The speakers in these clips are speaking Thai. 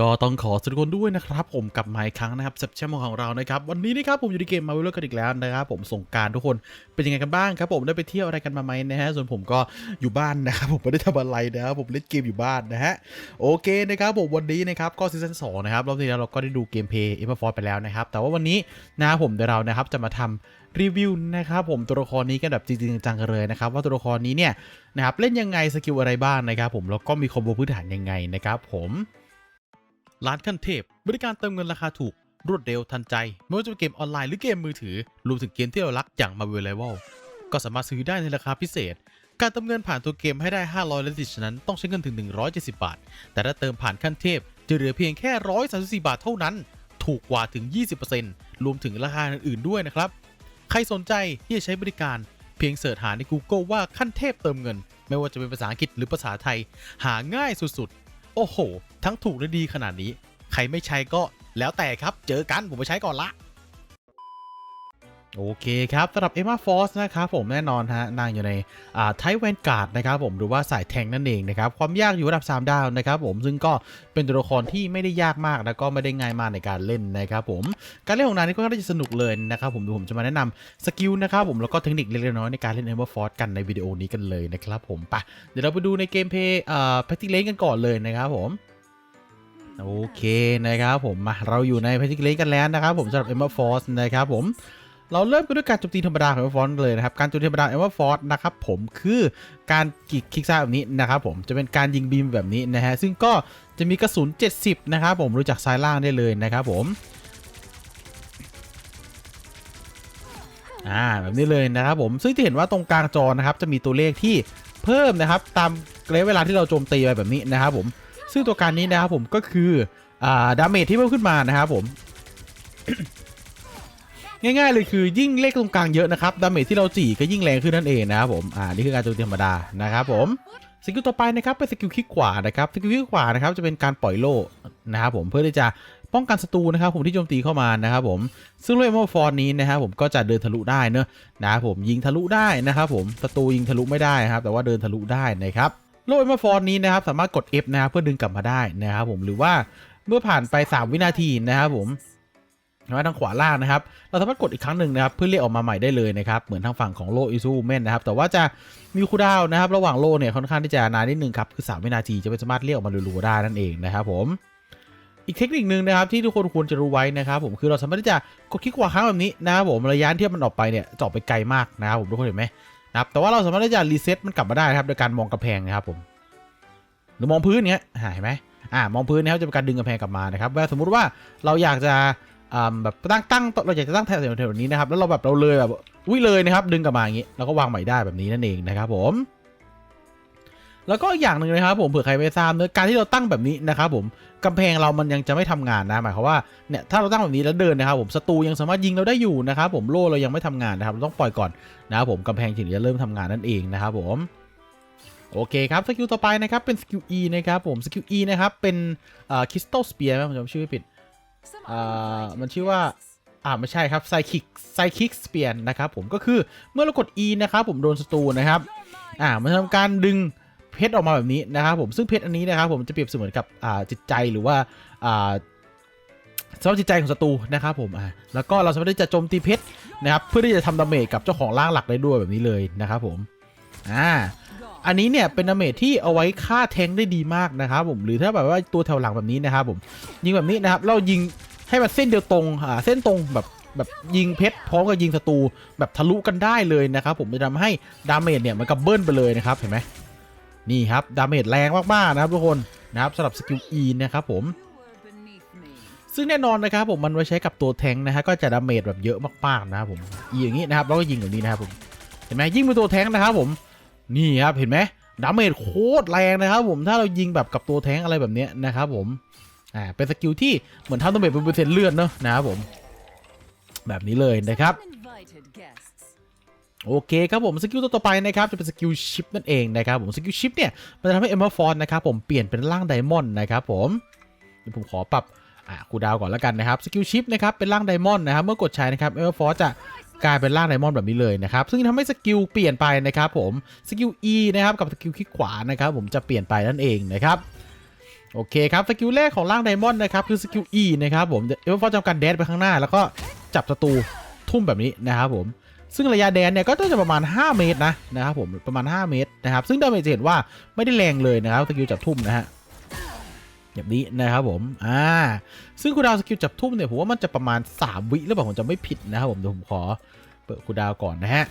ก็ต้องขอสวัสดีทุกคนด้วยนะครับ ผมกลับมาอีกครั้งนะครับสับแชมป์ของเรานะครับ วันนี้นะครับผมอยู่ในเกมมาวิลกันอีกแล้วนะครับ ผมส่งการทุกคนเป็นยังไงกันบ้างครับผมได้ไปเที่ยวอะไรกันมาไหมนะฮะส่วนผมก็อยู่บ้านนะครับผมไม่ได้ทำอะไรนะครับผมเล่นเกมอยู่บ้านนะฮะโอเคนะครับผมวันนี้นะครับก็ซีซั่นสองนะครับรอบที่แล้วเราก็ได้ดูเกมเพย์เอฟฟอร์ไปแล้วนะครับแต่ว่าวันนี้นะผมเดี๋ยวเรานะครับจะมาทำรีวิวนะครับผมตัวละครนี้กันแบบจริงจังกันเลยนะครับว่าตัวละครนี้เนี่ยนะครับเล่นยังไงสกิลอะไรบ้างนะครับผมแล้วก็มีคอมโบพื้นฐานยังไงนะครับผม ร้านขั้นเทพ บริการเติมเงินราคาถูก รวดเร็วทันใจ ไม่ว่าจะเป็นเกมออนไลน์หรือเกมมือถือ รวมถึงเกมที่เรารักอย่าง Marvel Rival ก็สามารถซื้อได้ในราคาพิเศษ การเติมเงินผ่านตัวเกมให้ได้ 500และติดฉะนั้นต้องใช้เงินถึง 170 บาท แต่ถ้าเติมผ่านขั้นเทพ จะเหลือเพียงแค่ 134 บาทเท่านั้น ถูกกว่าถึง 20%รวมถึงราคาอื่นๆด้วยนะครับ ใครสนใจที่จะใช้บริการเพียงเสิร์ชหาใน Google ว่าขั้นเทพเติมเงิน ไม่ว่าจะเป็นภาษาอังกฤษหรือภาษาไทย หาง่ายสุดๆ โอ้โห ทั้งถูกและดีขนาดนี้ ใครไม่ใช้ก็แล้วแต่ครับ เจอกันผมไปใช้ก่อนละ โอเคครับสำหรับเอม a าฟอสนะครับผมแน่นอนฮะนางอยู่ในไทแวนการ์ดนะครับผมหรือว่าสายแทงนั่นเองนะครับความยากอยู่ระดับ 3 ดาวนะครับผมซึ่งก็เป็นตัวละครที่ไม่ได้ยากมากแล้วก็ไม่ได้ง่ายมากในการเล่นนะครับผมการเล่นของนางนี่ก็น่าจะสนุกเลยนะครับผมเดี๋ยวผมจะมาแนะนำสกิลนะครับผมแล้วก็เทคนิคเล็กๆน้อยในการเล่นเอม a าฟอสกันในวิดีโอนี้กันเลยนะครับผมปะเดี๋ยวเราไปดูในเกมเพย์อ่อแพทติเลนกันก่อนเลยนะครับผมโอเคนะครับผมมาเราอยู่ในแพทิเลนกันแล้วนะครับผมสำหรับเอม a าฟอสนะครับผม เราเริ่มกันด้วยการโจมตีธรรมดาของเอม a าฟอสเลยนะครับ การโจมตีธรรมดาเอม a าฟอสนะครับผมคือการกิกคลิกซ้าแบบนี้นะครับผมจะเป็นการยิงบีมแบบนี้นะฮะซึ่งก็จะมีกระสุน 70 นะครับผมรู้จักซ้ายล่างได้เลยนะครับผมอ่าแบบนี้เลยนะครับผมซึ่งที่เห็นว่าตรงกลางจอนะครับจะมีตัวเลขที่เพิ่มนะครับตามระยะเวลาที่เราโจมตีไปแบบนี้นะครับผมซึ่งตัวการนี้นะครับผมก็คืออ่าดาเมจที่เพิ่มขึ้นมานะครับผม ง่ายๆเลยคือยิ่งเลขตรงกลางเยอะนะครับดาเมจที่เราจี่ก็ยิ่งแรงขึ้นนั่นเองนะครับผมอ่านี่คือการโจมตีธรรมดานะครับผมสกิลต่อไปนะครับเป็นสกิลคลิกขวานะครับสกิลคลิกขวานะครับจะเป็นการปล่อยโล่นะครับผมเพื่อที่จะป้องกันศัตรูนะครับผมที่โจมตีเข้ามานะครับผมซึ่งโล่เอมอฟอร์นี้นะครับผมก็จะเดินทะลุได้เนอะนะครับผมยิงทะลุได้นะครับผมศัตรูยิงทะลุไม่ได้นะครับแต่ว่าเดินทะลุได้นะครับโล่เอมฟอร์นี้นะครับสามารถกด F นะครับเพื่อดึงกลับมาได้นะครับผมหรือว่าเมื่อผ่านไป 3 วินาทีนะครับผม มาทางขวาล่างนะครับ เราสามารถกดอีกครั้งหนึ่งนะครับ เพื่อเรียกออกมาใหม่ได้เลยนะครับ เหมือนทางฝั่งของโลอิซูเมนนะครับ แต่ว่าจะมีคูดาวนะครับ ระหว่างโลเนี่ยค่อนข้างที่จะนานนิดนึงครับ คือ 3 วินาทีจะไม่สามารถเรียกออกมารัวๆได้นั่นเองนะครับผม อีกเทคนิคหนึ่งนะครับที่ทุกคนควรจะรู้ไว้นะครับผมคือเราสามารถที่จะกดคลิกขวาครั้งแบบนี้นะครับผมระยะที่มันออกไปเนี่ยจออกไปไกลมากนะครับผมทุกคนเห็นไหมนะครับแต่ว่าเราสามารถที่จะรีเซ็ตมันกลับมาได้นะครับโดยการมองกระแพงนะครับผมหรือมองพื้นเนี้ยอ่าเห็นไหมอ่ามองพื้นนะครับจะเป็นการดึงกำแพงกลับมานะครับว่าสมมุติว่าเราอยากจะ แบบตั้งตั้งเราอยากจะตั้งแถวแถวๆนี้นะครับแล้วเราแบบเราเลยแบบอุ้ยเลยนะครับ ดึงกลับมาอย่างนี้แล้วก็วางใหม่ได้แบบนี้นั่นเองนะครับ ผม แล้วก็อีกอย่างหนึ่งนะครับ ผมเผื่อใครไม่ทราบเนื้อการที่เราตั้งแบบนี้นะครับผมกำแพงเรามันยังจะไม่ทำงานนะหมายความว่าเนี่ยถ้าเราตั้งแบบนี้แล้วเดินนะครับ ผมศัตรูยังสามารถยิงเราได้อยู่นะครับผมโล่เรายังไม่ทำงานนะครับเราต้องปล่อยก่อนนะครับผมกำแพงถึงจะเริ่มทำงานนั่นเองนะครับผมโอเคครับสกิลต่อไปนะครับเป็นสกิล E นะครับผมสกิล E นะครับเป็นคริสตัลสเปียร์ไหมผมจำชื่อไม่ผิด มัมันนชื่ชื่ออว่าว่าอ่าไม่ใช่ครับไซคิกไซคิกสเปียร์นะครับผมก็คือเมื่อเรากด E นะครับผมโดนศัตรูนะครับอ่ามันทำการดึงเพชรออกมาแบบนี้นะครับผมซึ่งเพชรอันนี้นะครับผมจะเปรียบเสมือนกับอ่าจิตใจหรือว่าอ่าสภาพจิตใจของศัตรูนะครับผมอ่าแล้วก็เราสามารถที่จะโจมตีเพชรนะครับเพื่อที่จะทำดาเมจกับเจ้าของร่างหลักได้ด้วยแบบนี้เลยนะครับผมอ่า อันนี้เนี่ยเป็นดาเมจที่เอาไว้ฆ่าแทงได้ดีมากนะครับผมหรือถ้าแบบว่าตัวแถวหลังแบบนี้นะครับผมยิงแบบนี้นะครับเรายิงให้มันเส้นเดียวตรงอ่าเส้นตรงแบบแบบยิงเพชรพร้อมกับยิงศัตรูแบบทะลุกันได้เลยนะครับผมจะทำให้ดาเมจเนี่ยมันกับเบิ้ลไปเลยนะครับเห็นไหมนี่ครับดาเมจแรงมากๆนะครับทุกคนนะครับสำหรับสกิล E นะครับผมซึ่งแน่นอนนะครับผมมันไว้ใช้กับตัวแทงนะฮะก็จะดาเมจแบบเยอะมากๆนะครับผม E อย่างนี้นะครับแล้วก็ยิงแบบนี้นะครับผมเห็นไหมยิงเป็นตัวแทงนะครับผม นี่ครับเห็นไหมดาเมจโคตรแรงนะครับผมถ้าเรายิงแบบกับตัวแท้งอะไรแบบนี้นะครับผมอ่าเป็นสกิลที่เหมือนทำดาเมจเป็นเปอร์เซ็นต์เลือดเนอะนะครับผม แบบนี้เลยนะครับโอเคครับผมสกิลตัวต่อไปนะครับจะเป็นสกิลชิปนั่นเองนะครับผมสกิลชิปเนี่ยมันจะทำให้เอมเบอร์ฟอนนะครับผมเปลี่ยนเป็นร่างไดมอนด์นะครับผมเดี๋ยวผมขอปรับอ่าคูดาวก่อนแล้วกันนะครับสกิลชิปนะครับเป็นร่างไดมอนด์นะครับเมื่อกดใช้นะครับเอมเบอร์ฟอนจะ กลายเป็นร่างไดมอนด์แบบนี้เลยนะครับ ซึ่งทำให้สกิลเปลี่ยนไปนะครับผม สกิล E นะครับกับสกิลคลิกขวานะครับผมจะเปลี่ยนไปนั่นเองนะครับโอเคครับสกิลแรกของร่างไดมอนด์นะครับคือสกิล E นะครับผมเอเวอร์ฟอร์จำกัดแดนไปข้างหน้า แล้วก็จับศัตรูทุ่มแบบนี้นะครับผมซึ่งระยะแดนเนี่ยก็จะประมาณ 5 เมตรนะนะครับผมประมาณ 5 เมตรนะครับซึ่งดาเมจจะเห็นว่าไม่ได้แรงเลยนะครับสกิลจับทุ่มนะฮะ แบบนี้นะครับผม อ่า ซึ่งคูดาวสกิลจับทุ่มเนี่ยผมว่ามันจะประมาณ 3 วิหรือเปล่าผมจะไม่ผิดนะครับผมเดี๋ยวผมขอเปิดคูดาวก่อนนะฮะ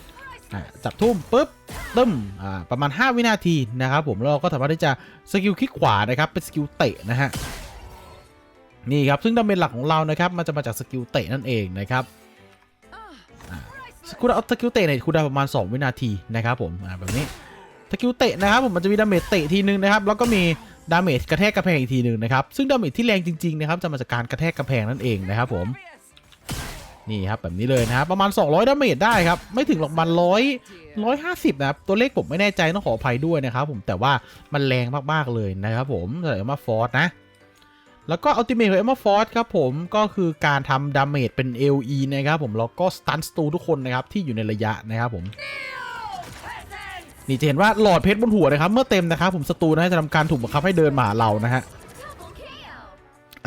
อ่าจับทุ่มปุ๊บตึ้มอ่าประมาณ 5 วินาทีนะครับผมแล้วเราก็สามารถที่จะสกิลคลิกขวานะครับเป็นสกิลเตะนะฮะนี่ครับซึ่งดาเมจหลักของเรานะครับมันจะมาจากสกิลเตะนั่นเองนะครับคุณเอาสกิลเตะเนี่ยคุณได้ประมาณ 2 วินาทีนะครับผมอ่าแบบนี้สกิลเตะนะครับผมมันจะมีดาเมจเตะทีนึงนะครับแล้วก็มี ดาเมจกระแทกกระแพงอีกทีหนึ่งนะครับ ซึ่งดาเมจที่แรงจริงๆนะครับจะมาจากการกระแทกกระแพงนั่นเองนะครับผมนี่ครับแบบนี้เลยนะครับประมาณ 200ดาเมจได้ครับไม่ถึงหรอกมันร้อยร้อยห้าสิบนะครับตัวเลขผมไม่แน่ใจต้องขออภัยด้วยนะครับผมแต่ว่ามันแรงมากๆเลยนะครับผมเดี๋ยวมาฟอร์สนะแล้วก็อัลติเมทของเอม a ฟอร์ e ครับผมก็คือการทำดาเมจเป็น LE นะครับผมแล้วก็สตันสตูทุกคนนะครับที่อยู่ในระยะนะครับผม นี่จะเห็นว่าหลอดเพชรบนหัวนะครับ เมื่อเต็มนะครับ ผมสตูนะจะทำการถูกบังคับให้เดินมาหาเรานะฮะ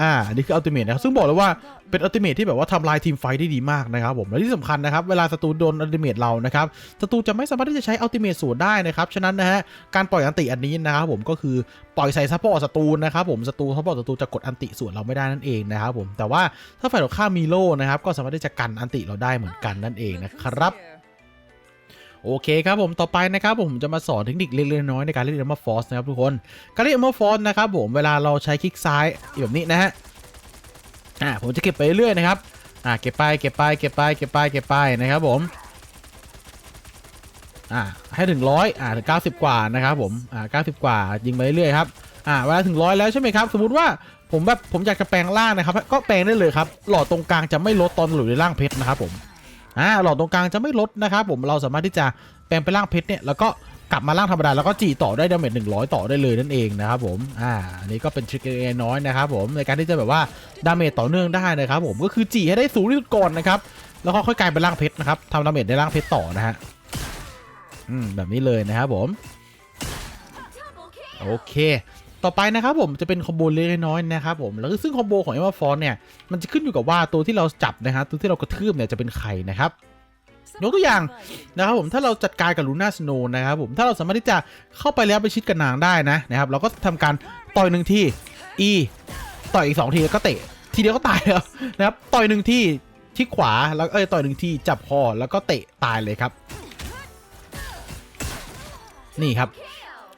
อ่านี่คืออัลติเมทนะครับซึ่งบอกเลยว่าเป็นอัลติเมทที่แบบว่าทำลายทีมไฟท์ได้ดีมากนะครับผมและที่สำคัญนะครับเวลาศัตรูโดนอัลติเมทเรานะครับศัตรูจะไม่สามารถที่จะใช้อัลติเมทสวนได้นะครับฉะนั้นนะฮะการปล่อยอันติอันนี้นะครับผมก็คือปล่อยใส่ซัพพอร์ตศัตรูนะครับผมศัตรูซัพพอร์ตศัตรูจะกดอันติสวนเราไม่ได้นั่นเองนะครับผมแต่ว่าถ้าฝ่ายตรงข้ามมีโล่นะครับก็สามารถที่จะกันอันติเราได้เหมือนกันนั่นเองนะครับ โอเคครับผมต่อไปนะครับผมจะมาสอนเทคนิคเล็กๆน้อยๆในการเล่นเอม r ฟอร์สนะครับทุกคนการเล่นเอม r ฟอร์สนะครับผมเวลาเราใช้คลิกซ้ายแบบนี้นะฮะอ่าผมจะเก็บไปเรื่อยๆนะครับอ่าเก็บไปเก็บไปเก็บไปเก็บไปเก็บไปนะครับผมอ่าให้ถึงร้อยอ่าถึงเก้าสิบกว่านะครับผมอ่าเก้าสิบกว่ายิงไปเรื่อยๆครับอ่าเวลาถึงร้อยแล้วใช่ไหมครับ สมมติว่าผมแบบผมอยากจะแปลงร่างนะครับ ก็แปลงได้เลยครับหลอดตรงกลางจะไม่ลดตอนหลุดในร่างเพชรนะครับผม อ่าหลอดตรงกลางจะไม่ลดนะครับผมเราสามารถที่จะแปลงเป็นร่างเพชรเนี่ยแล้วก็กลับมาร่างธรรมดาแล้วก็จีต่อได้ดาเมจ100ต่อได้เลยนั่นเองนะครับผมอ่าอันนี้ก็เป็นทริคเล็กน้อยนะครับผมในการที่จะแบบว่าดาเมจต่อเนื่องได้นะครับผมก็คือจีให้ได้สูงที่สุดก่อนนะครับแล้วก็ค่อยกลายเป็นร่างเพชรนะครับทำดาเมจในร่างเพชรต่อนะฮะอืมแบบนี้เลยนะครับผมโอเค ต่อไปนะครับผมจะเป็นคอมโบเล็กน้อยนะครับผมแล้วซึ่งคอมโบของเอมฟอนเนี่ยมันจะขึ้นอยู่กับว่าตัวที่เราจับนะฮะตัวที่เรากระทืบเนี่ยจะเป็นใครนะครับยกตัวอย่างนะครับผมถ้าเราจัดการกับลูน่าสโนนะครับผมถ้าเราสามารถที่จะเข้าไปแล้วไปชิดกับนางได้นะนะครับ เราก็ทำการต่อยหนึ่งที่ E ต่อยอีกสองทีแล้วก็เตะทีเดียวก็ตายแล้วนะครับต่อยหนึ่งที่ที่ขวาแล้วเอ้ยต่อยหนึ่งที่จับคอแล้วก็เตะตายเลยครับ นี่ครับ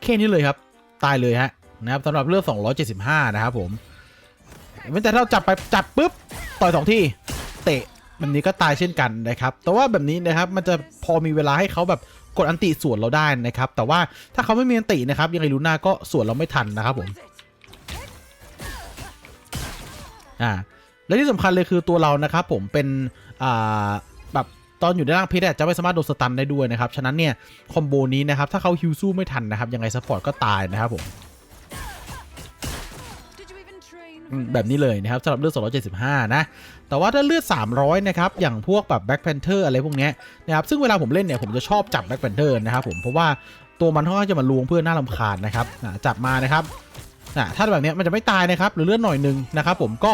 แค่นี้เลยครับ ตายเลยฮะ นะครับสำหรับเลือด275 นะครับผมแต่ถ้าเราจับไปจับปุ๊บต่อยสองที่เตะแบบนี้ก็ตายเช่นกันนะครับ แต่ว่าแบบนี้นะครับมันจะพอมีเวลาให้เขาแบบกดอันติส่วนเราได้นะครับ แต่ว่าถ้าเขาไม่มีอันตินะครับ ยังไงลูน่าก็ส่วนเราไม่ทันนะครับผมอ่าและที่สำคัญเลยคือตัวเรานะครับผมเป็นอ่าแบบตอนอยู่ในร่างพชรอะจะไม่สามารถโดนสตันได้ด้วยนะครับ ฉะนั้นเนี่ยคอมโบนี้นะครับถ้าเขาฮิวสู้ไม่ทันนะครับยังไงซัพพอร์ตก็ตายนะครับผม แบบนี้เลยนะครับสำหรับเลือด 275 นะ แต่ว่าถ้าเลือด 300 นะครับ อย่างพวกแบบ Black Panther อะไรพวกนี้นะครับ ซึ่งเวลาผมเล่นเนี่ย ผมจะชอบจับ Black Panther นะครับผม เพราะว่าตัวมันค่อนข้างจะมาลวงเพื่อนน่ารำคาญนะครับจับมานะครับถ้าแบบนี้มันจะไม่ตายนะครับ หรือเลือดหน่อยหนึงนะครับผมก็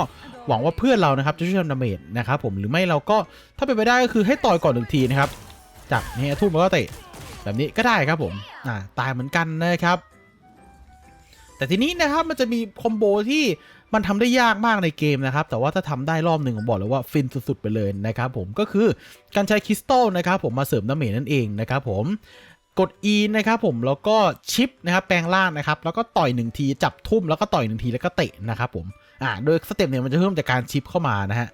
หวังว่าเพื่อนเรานะครับจะช่วยทำดาเมจนะครับผมหรือไม่เราก็ถ้าเป็นไปได้ก็คือให้ต่อยก่อนหนึ่งทีนะครับจับเนี่ยทุ่มแล้วก็เตะแบบนี้ก็ได้ครับผมตายเหมือนกันนะครับแต่ทีนี้นะครับมันจะมีคอมโบที่ มันทำได้ยากมากในเกมนะครับ แต่ว่าถ้าทำได้รอบหนึ่งผมบอกเลยว่าฟินสุดๆไปเลยนะครับผมก็คือการใช้คริสตัลนะครับผมมาเสริมดาเมจนั่นเองนะครับผมกด E นะครับผมแล้วก็ชิปนะครับแปลงร่างนะครับแล้วก็ต่อยหนึ่งทีจับทุ่มแล้วก็ต่อยหนึ่งทีแล้วก็เตะนะครับผมอ่าโดยสเต็ปเนี่ยมันจะเพิ่มจากการชิปเข้ามานะฮะ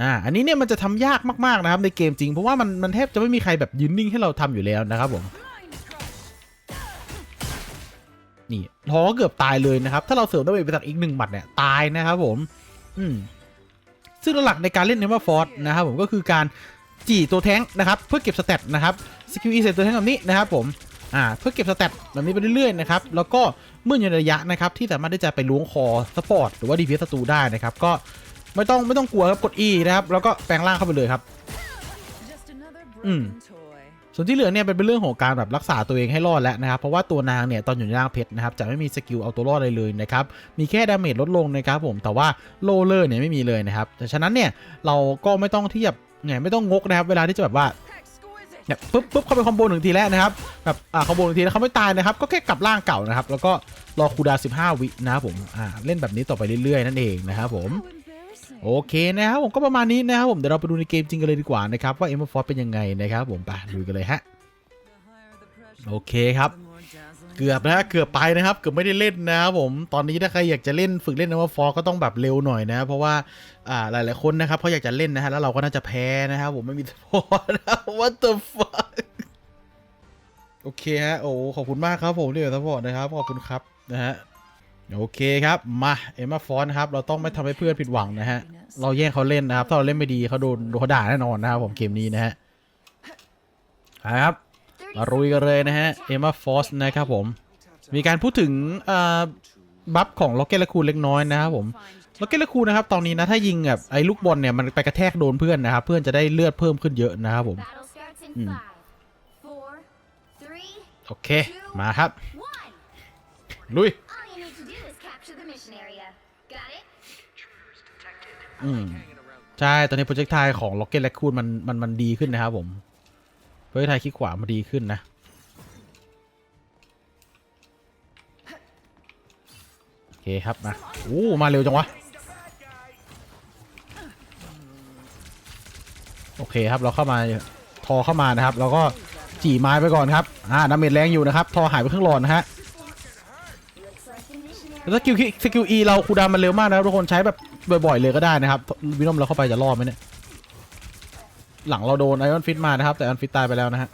อ่าอันนี้เนี่ยมันจะทำยากมากๆนะครับในเกมจริงเพราะว่ามันมันแทบจะไม่มีใครแบบยืนนิ่งให้เราทำอยู่แล้วนะครับผม นี่ท้อเกือบตายเลยนะครับ ถ้าเราเสริมดาเมจไปจากอีกหนึ่งหมัดเนี่ยตายนะครับผม อืมซึ่งหลักในการเล่นเนม r ฟอร์ e นะครับผมก็คือการจี่ตัวแท้งนะครับ เพื่อเก็บสเตตนะครับสกิลอีเซตตัวแท้งแบบนี้นะครับผมอ่าเพื่อเก็บสเตตแบบนี้ไปเรื่อยๆนะครับแล้วก็เมื่ออยู่ในระยะนะครับที่สามารถที่จะไปล้วงคอสปอร์ตหรือว่าดีเพสศัตรูได้นะครับก็ไม่ต้องไม่ต้องกลัวครับกด E นะครับแล้วก็แปลงร่างเข้าไปเลยครับ อืม ส่วนที่เหลือเนี่ยเป็นเรื่องของการแบบรักษาตัวเองให้รอดแล้วนะครับ เพราะว่าตัวนางเนี่ยตอนอยู่ในร่างเพชรนะครับจะไม่มีสกิลเอาตัวรอดอะไรเลยนะครับมีแค่ดาเมจลดลงนะครับผมแต่ว่าโลเลอร์เนี่ยไม่มีเลยนะครับแต่ฉะนั้นเนี่ยเราก็ไม่ต้องที่จะเนี่ยไม่ต้องงกนะครับเวลาที่จะแบบว่าเนี่ยปุ๊บปุ๊บเข้าไปคอมโบหนึ่งทีแล้วนะครับแบบอ่าคอมโบหนึ่งทีแล้วเขาไม่ตายนะครับ ก็แค่กลับร่างเก่านะครับ แล้วก็รอคูดา 15 วินะครับผมอ่าเล่นแบบนี้ต่อไปเรื่อยๆนั่นเองนะครับผม โอเคนะครับผมก็ประมาณนี้นะครับผมเดี๋ยวเราไปดูในเกมจริงกันเลยดีกว่านะครับว่าเอ็มฟอร์เป็นยังไงนะครับผมไปดูกันเลยฮะโอเคครับ เกือบนะเกือบไปนะครับ เกือบไม่ได้เล่นนะครับผมตอนนี้ถ้าใครอยากจะเล่นฝึกเล่นนะว่าฟอร์ก็ต้องแบบเร็วหน่อยนะ เพราะว่าอ่าหลายๆคนนะครับเขาอยากจะเล่นนะฮะแล้วเราก็น่าจะแพ้นะครับผมไม่มีสปอร์ตนะ What the fuck โอเคฮะโอ้ขอบคุณมากครับผมที่อยู่สปอร์ตนะครับขอบคุณครับนะฮะ โอเคครับ มาเอ็มมาฟอนนะครับ เราต้องไม่ทำให้เพื่อนผิดหวังนะฮะ เราแย่งเขาเล่นนะครับ ถ้าเราเล่นไม่ดีเขาโดนโดนเขาด่าแน่นอนนะครับผมเกมนี้นะฮะครับมารุยกันเลยนะฮะเอม a าฟอสนะครับผม มีการพูดถึงอ่าบัฟของล็อกเก็ตและคูเล็กน้อยนะครับผมล็อกเก็ตและคูนะครับ ตอนนี้นะถ้ายิงแบบไอ้ลูกบอลเนี่ยมันไปกระแทกโดนเพื่อนนะครับ เพื่อนจะได้เลือดเพิ่มขึ้นเยอะนะครับผม Battle starts in Hmm. five, four, three, โอเค มาครับ one. ลุย อืมใช่ ตอนนี้โปรเจกต์ไทยของล็อกเก็ตและคูมันมันมันดีขึ้นนะครับผมโปรเจกต์ไทยคลิกขวามันดีขึ้นนะ โอเคครับมาโอ้มาเร็วจังวะ โอเคครับเราเข้ามาทอเข้ามานะครับ เราก็จี่ไม้ไปก่อนครับ อ่าดาเมจแรงอยู่นะครับ ทอหายไปครึ่งหลอดนะฮะแล้วสกิลสกิลอีเราคูดามันเร็วมากนะครับทุกคนใช้แบบ บ่อยๆเลยก็ได้นะครับวินอมเราเข้าไปจะรอดไหมเนี่ยหลังเราโดนไอออนฟิตมานะครับ แต่ไอออนฟิตตายไปแล้วนะฮะ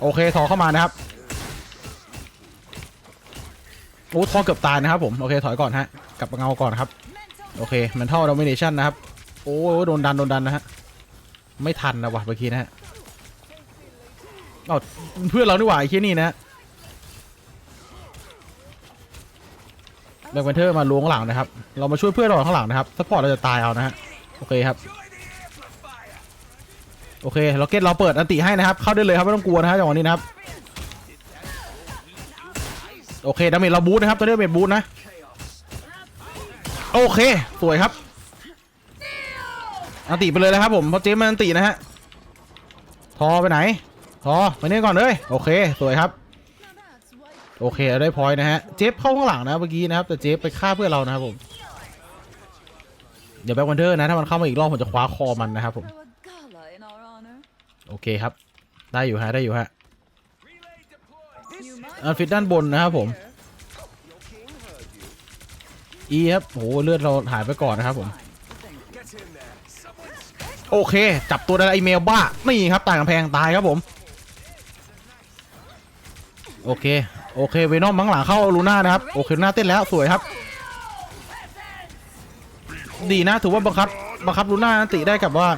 โอเคทอเข้ามานะครับโอ้ทอเกือบตายนะครับผมโอเคถอยก่อนฮะกลับเงาก่อนครับโอเคมันเท่าดอมิเนชันนะครับโอ้โดนดันโดนดันนะฮะไม่ทันนะวะเมื่อกี้นะฮะเอาเพื่อนเรานี่หว่าไอ้เคียนี่นะฮะ แบ็คแพนเทอร์มาล้วงหลังนะครับ เรามาช่วยเพื่อนเราข้างหลังนะครับซัพพอร์ตเราจะตายเอานะฮะ โอเคครับ โอเคล็อกเก็ตเราเปิดอันติให้นะครับ เข้าได้เลยครับไม่ต้องกลัวนะฮะจังหวะนี้นะครับ โอเคดาเมจเราบูทนะครับตอนนี้ดาเมจบูทนะ โอเค สวยครับ อันติไปเลยนะครับผม เพราะเจมส์มันอันตินะฮะ ทอไปไหน ทอไปนี่ก่อนเลย โอเค สวยครับ โอเคเราได้พอยต์นะฮะ เจฟเข้าข้างหลังนะเมื่อกี้นะครับ แต่เจฟไปฆ่าเพื่อนเรานะครับผม เดี๋ยวแบ็ควันเดอร์นะ ถ้ามันเข้ามาอีกรอบผมจะคว้าคอมันนะครับผม โอเคครับ ได้อยู่ฮะ ได้อยู่ฮะอันฟิตด้านบนนะครับผม อีครับโหเลือดเราหายไปก่อนนะครับผม โอเค จับตัวได้ไอเมลบ้า นี่ครับต่ายกำแพงตายครับผม โอเค โอเคเวนอมมังหลังเข้าลูน่านะครับโอเคลูน่าเต้นแล้วสวยครับ ดีนะถือว่าบังคับบังคับลูน่าติได้กับว่า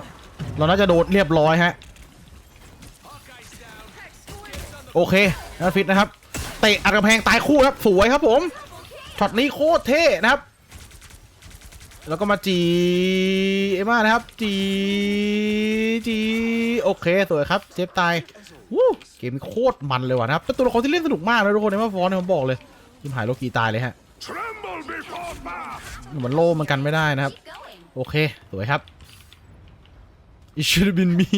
เราน่าจะโดนเรียบร้อยฮะโอเคนัฟิตนะครับเตะอัดกำแพงตายคู่ครับสวยครับผมช็อตนี้โคตรเท่นะครับ แล้วก็มาจีเอมานะครับจีจีโอเคสวยครับเจฟตาย เกมนี้โคตรมันเลยว่ะนะครับเป็นตัวละครที่เล่นสนุกมากนะทุกคนในมาฟอนเนี่ยผมบอกเลยยิมหายโลกีตายเลยฮะ Tremble before Bath! เหมือนโลมันกันไม่ได้นะครับ Keep going. โอเค สวยครับ It should have been me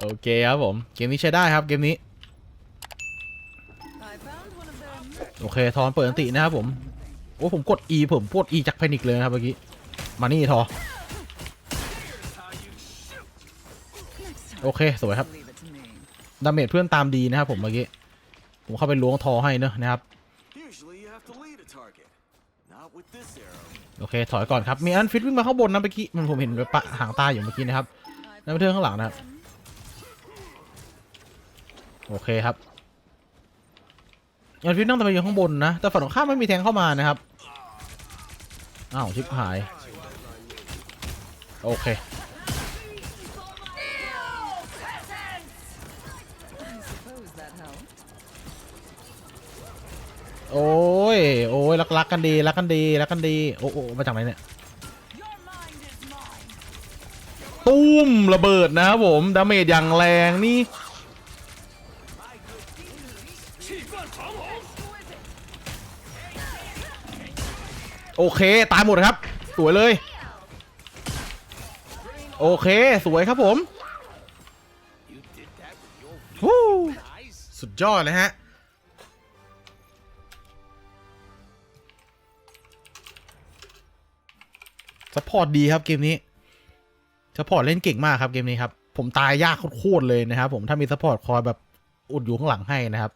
โอเคครับผม เกมนี้ใช้ได้ครับเกมนี้ I found one of them. โอเค ทอนเปิดอันตินะครับผม โอ้ผมกด E ผมกด E จากแพนิกเลยนะครับเมื่อกี้ มานี่ทอ โอเค สวยครับ leave it to me. ดาเมจเพื่อนตามดีนะครับผมเมื่อกี้ ผมเข้าไปล้วงทอให้เนอะนะครับ Usually you have to lead a target. Not with this arrow. โอเค ถอยก่อนครับ มีอันฟิตวิ่งมาข้างบนนะเมื่อกี้ มันผมเห็นแบบปะหางตาอยู่เมื่อกี้นะครับ I แล้วไปเทือนข้างหลังนะครับ โอเคครับอันฟิตนั่งตะไปอยู่ข้างบนนะ แต่ฝั่งตรงข้ามไม่มีแทงเข้ามานะครับ อ้าวชิบหาย โอเค โอ้ย โอ้ยรักรักกันดี รักกันดี รักกันดี โอ้โอ้มาจากไหนเนี่ย ตุ้มระเบิดนะครับผม ดาเมจอย่างแรงนี่ โอเค ตายหมดครับ สวยเลย โอเค สวยครับผม สุดยอดเลยฮะ สปอร์ตดีครับเกมนี้สปอร์ตเล่นเก่งมากครับเกมนี้ครับ ผมตายยากโคตรเลยนะครับ ผมถ้ามีสปอร์ตคอยแบบอุดอยู่ข้างหลังให้นะครับ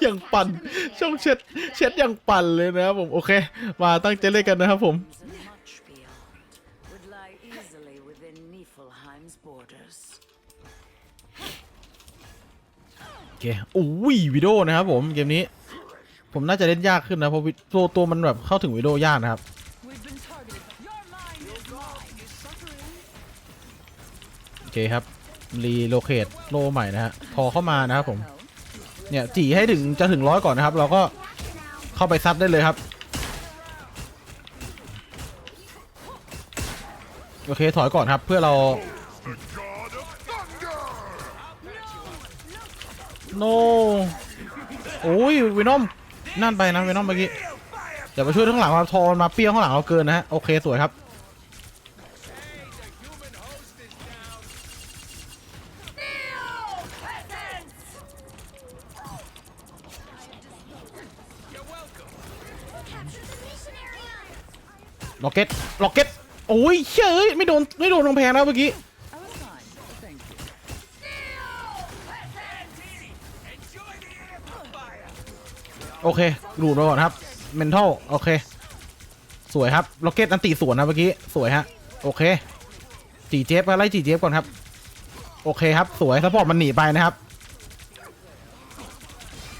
อย่างปั่นช่องเช็ด เช็ดอย่างปั่นเลยนะครับผมโอเค มาตั้งใจเล่นกันนะครับผม โอเคอุ้ยวิดีโอนะครับผมเกมนี้ ผมน่าจะเล่นยากขึ้นนะเพราะวิตัวตัวมันแบบเข้าถึงวิดีโอยากนะครับโอเคครับรีโลเคทโลใหม่นะฮะพอเข้ามานะครับผมเนี่ยจีให้ถึงจะถึงร้อยก่อนนะครับ เราก็เข้าไปซัดได้เลยครับโอเคถอยก่อนครับเพื่อเราโนโอ้ยวินอม นั่นไปนะเวนอมเมื่อกี้เดี๋ยวไปช่วยข้างหลังมาทอมันมาเปรี้ยวข้างหลังเราเกินนะฮะโอเคสวยครับล็อกเก็ตล็อกเก็ตโอ้ยเฮ้ยไม่โดนไม่โดนตรงแพงแล้วเมื่อกี้ โอเคดูดมาก่อนครับเมนทัลโอเค สวยครับล็อกเก็ตอันติสวนนะเมื่อกี้สวยฮะโอเคจีเจฟไล่จีเจฟก่อนครับ โอเคครับ สวยซัพพอร์ตมันหนีไปนะครับ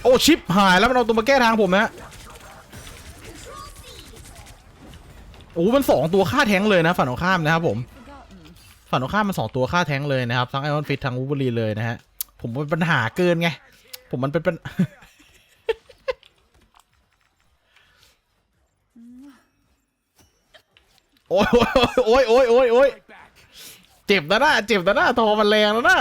โอ้ชิปหายแล้วมันเอาตัวมาแก้ทางผมนะฮะโอ้มันสองตัวฆ่าแท้งเลยนะ ฝั่งตรงข้ามนะครับผม ฝั่งตรงข้ามมันสองตัวฆ่าแท้งเลยนะครับทั้งไอออนฟิตทั้งวูบลีเลยนะฮะผมเป็นปัญหาเกินไง ผมมันเป็นปัญ โอ้ยโอ้ยโอ้ยโอ้ยโอ้ยเจ็บนะน่ะเจ็บนะน่ะทอมันแรงแล้วนะ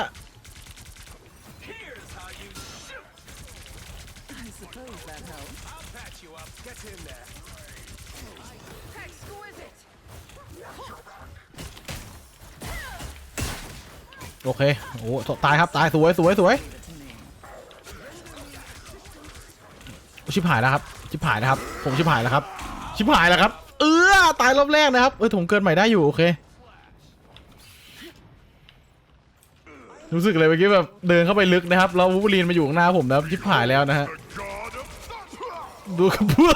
โอเค โอ้ตายครับ ตาย สวย สวย สวยชิบหายแล้วครับ ชิบหายแล้วครับ ผมชิบหายแล้วครับ ชิบหายแล้วครับ ตายรอบแรกนะครับเอ้ยผมเกินใหม่ได้อยู่โอเค รู้สึกเลยเมื่อกี้แบบเดินเข้าไปลึกนะครับ แล้ววูบูลีนมาอยู่ข้างหน้าผมนะครับชิบหายแล้วนะฮะดูกับเพื่อ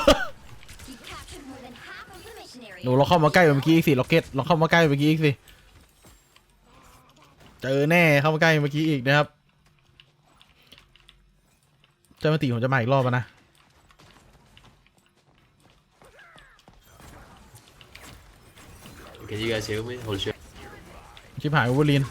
หนู area. ลองเข้ามาใกล้เมื่อกี้อีกสิล็อกเก็ตลองเข้ามาใกล้เมื่อกี้อีกสิเจอแน่เข้ามาใกล้เมื่อกี้อีกนะครับเจ้าหน้าที่ผมจะมาอีกรอบนะ Can you guys hear me? Holy shit. ชิบหายวูบูลีน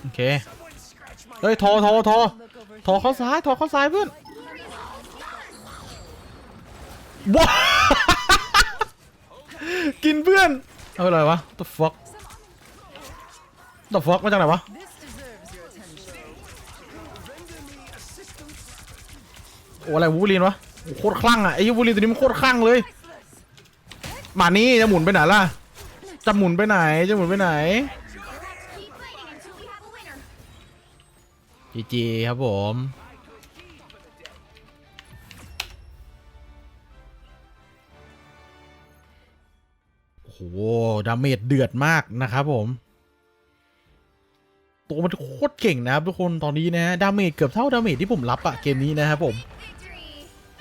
โอเค เฮ้ย โทอทอทอ Look over ทอเข้าซ้ายโทอเข้าซ้ายเพื่อนว้า กินเพื่อน เอาอะไรวะ the fuck the fuck มาจากไหนวะ อ้อะไรวูบูลีนวะโคตรคลั่งอะไอ้วูบูลีนตัวนี้มันโคตรคลั่งเลยมานี่จะหมุนไปไหนล่ะจะหมุนไปไหนจะหมุนไปไหนจีจีครับผมโอ้โหดาเมจเดือดมากนะครับผม ตัวมันโคตรเก่งนะครับทุกคนตอนนี้นะดาเมจเกือบเท่าดาเมจที่ผมรับอะเกมนี้นะครับผม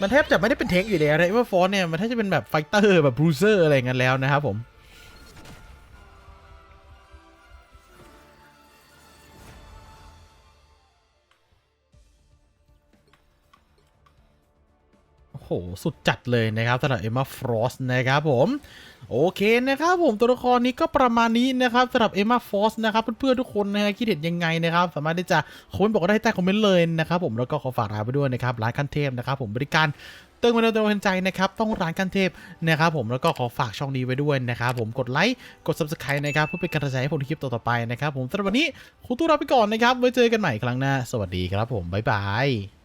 มันแทบจะไม่ได้เป็นเทคอยู่แล้วนะเอเวอร์ฟอนเนี่ยมันแทบจะเป็นแบบไฟเตอร์แบบบรูเซอร์อะไรอย่างนั้นแล้วนะครับผม โอ้โห สุดจัดเลยนะครับสำหรับเอม a าฟรอสนะครับผมโอเคนะครับผมตัวละครนี้ก็ประมาณนี้นะครับสำหรับเอม a าฟรอสนะครับเพื่อนๆทุกคนนะฮะคิดเห็นยังไงนะครับ สามารถที่จะคอมเมนต์บอกได้ใต้คอมเมนต์เลยนะครับผมแล้วก็ขอฝากร้านไปด้วยนะครับร้านคันเทพนะครับผมบริการเติมเงินเดือนเต็มใจนะครับต้องร้านคันเทพนะครับผมแล้วก็ขอฝากช่องนี้ไว้ด้วยนะครับผมกดไลค์กด subscribe นะครับเพื่อเป็นกำลังใจให้ผมคลิปต่อๆไปนะครับผมสำหรับวันนี้ขอตัวลาไปก่อนนะครับไว้เจอกันใหม่ครั้งหน้า สวัสดีครับผมบ๊ายบาย